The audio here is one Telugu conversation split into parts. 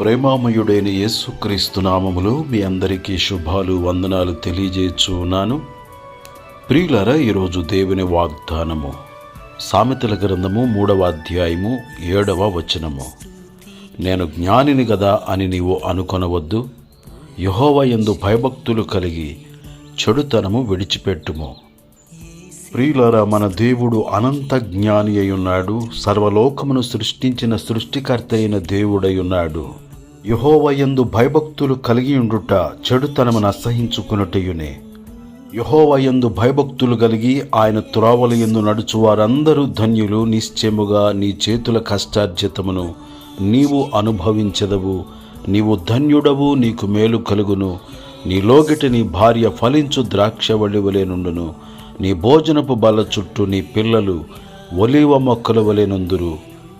ప్రేమామయుడైన యేసుక్రీస్తు నామములో మీ అందరికీ శుభాలు వందనాలు తెలియజేస్తున్నాను ఉన్నాను ప్రియులరా ఈరోజు దేవుని వాగ్దానము సామెతల గ్రంథము మూడవ అధ్యాయము ఏడవ వచనము. నేను జ్ఞానిని గదా అని నీవు అనుకొనవద్దు. యహోవ ఎందు భయభక్తులు కలిగి చెడుతనము విడిచిపెట్టుము. ప్రియులారా మన దేవుడు అనంత జ్ఞాని అయి ఉన్నాడు. సర్వలోకమును సృష్టించిన సృష్టికర్త అయిన దేవుడై ఉన్నాడు. యహోవయందు భయభక్తులు కలిగియుండుట చెడుతనమును అసహించుకున్నటయునే యహోవయందు భయభక్తులు కలిగి ఆయన త్రోవల ఎందు నడుచు వారందరూ ధన్యులు నిశ్చయముగా నీ చేతుల కష్టార్జితమును నీవు అనుభవించదవు. నీవు ధన్యుడవు నీకు మేలు కలుగును. నీ లోగిటి నీ భార్య ఫలించు ద్రాక్ష వలె నుండును. నీ భోజనపు బల చుట్టూ నీ పిల్లలు ఒలీవ మొక్కల వలెనుందురు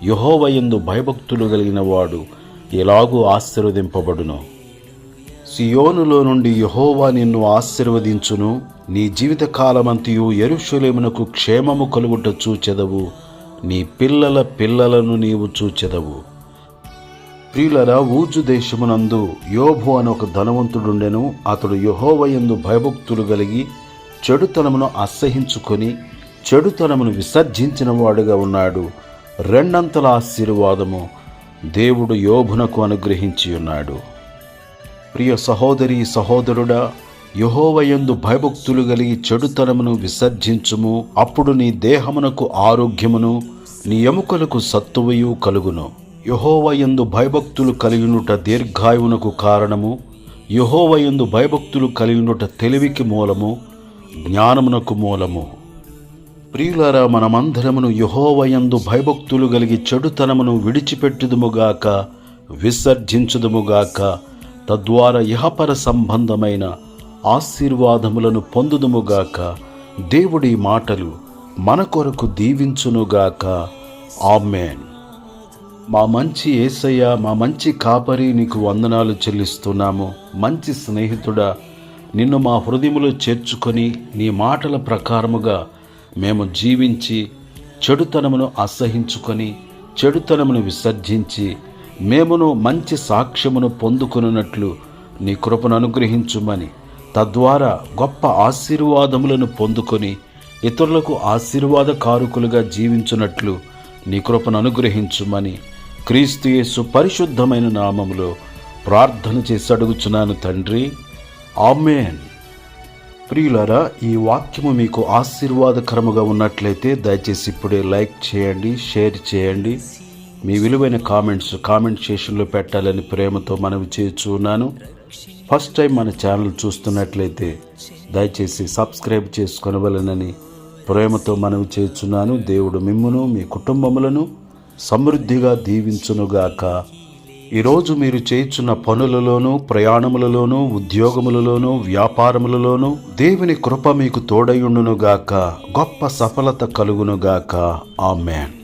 యహోవయందు భయభక్తులు కలిగిన వాడు ఎలాగూ ఆశీర్వదింపబడును. సియోనులో నుండి యహోవా నిన్ను ఆశీర్వదించును. నీ జీవితకాలమంతయు ఎరుషులేమునకు క్షేమము కలుగుట చూచెదవు. నీ పిల్లల పిల్లలను నీవు చూచెదవు. ప్రియులరా ఊజు దేశమునందు యోభు అని ఒక ధనవంతుడుండెను. అతడు యహోవయందు భయభక్తులు కలిగి చెడుతనమును అసహించుకొని చెడుతనమును విసర్జించిన వాడుగా ఉన్నాడు. రెండంతల ఆశీర్వాదము దేవుడు యోభునకు అనుగ్రహించి ఉన్నాడు. ప్రియ సహోదరి సహోదరుడా యహోవయందు భయభక్తులు కలిగి చెడుతనమును విసర్జించుము. అప్పుడు నీ దేహమునకు ఆరోగ్యమును నీ ఎముకలకు సత్తువయు కలుగును. యహోవయందు భయభక్తులు కలిగినుట దీర్ఘాయువునకు కారణము యహోవయందు భయభక్తులు కలిగినుట తెలివికి మూలము జ్ఞానమునకు మూలము. ప్రియులారా మనమందరమును యహోవయందు భయభక్తులు కలిగి చెడుతనమును విడిచిపెట్టుదుముగాక విసర్జించుదుముగాక తద్వారా ఇహపర సంబంధమైన ఆశీర్వాదములను పొందుదుముగాక దేవుడి మాటలు మన కొరకు దీవించునుగాక. ఆమెన్. మా మంచి ఏసయ్య మా మంచి కాపరి నీకు వందనాలు చెల్లిస్తున్నాము. మంచి స్నేహితుడా నిన్ను మా హృదయములో చేర్చుకొని నీ మాటల ప్రకారముగా మేము జీవించి చెడుతనమును అసహించుకొని చెడుతనమును విసర్జించి మేమును మంచి సాక్ష్యమును పొందుకున్నట్లు నీ కృపను అనుగ్రహించుమని తద్వారా గొప్ప ఆశీర్వాదములను పొందుకొని ఇతరులకు ఆశీర్వాద కారుకులుగా జీవించున్నట్లు నీ కృపను అనుగ్రహించుమని క్రీస్తుయేసు పరిశుద్ధమైన నామములో ప్రార్థన చేసి అడుగుచున్నాను తండ్రి. ఆమెన్. ప్రియులారా ఈ వాక్యము మీకు ఆశీర్వాదకరముగా ఉన్నట్లయితే దయచేసి ఇప్పుడే లైక్ చేయండి షేర్ చేయండి. మీ విలువైన కామెంట్స్ కామెంట్ సెషన్లో పెట్టాలని ప్రేమతో మనవి చేస్తున్నాను ఫస్ట్ టైం మన ఛానల్ చూస్తున్నట్లయితే దయచేసి సబ్స్క్రైబ్ చేసుకొనవలనని ప్రేమతో మనవి చేస్తున్నాను. దేవుడు మిమ్మును మీ కుటుంబములను సమృద్ధిగా దీవించునుగాక. ఈరోజు మీరు చేయుచున్న పనులలోనూ ప్రయాణములలోనూ ఉద్యోగములలోనూ వ్యాపారములలోనూ దేవుని కృప మీకు తోడయుండునుగాక గొప్ప సఫలత కలుగునుగాక. ఆమెన్.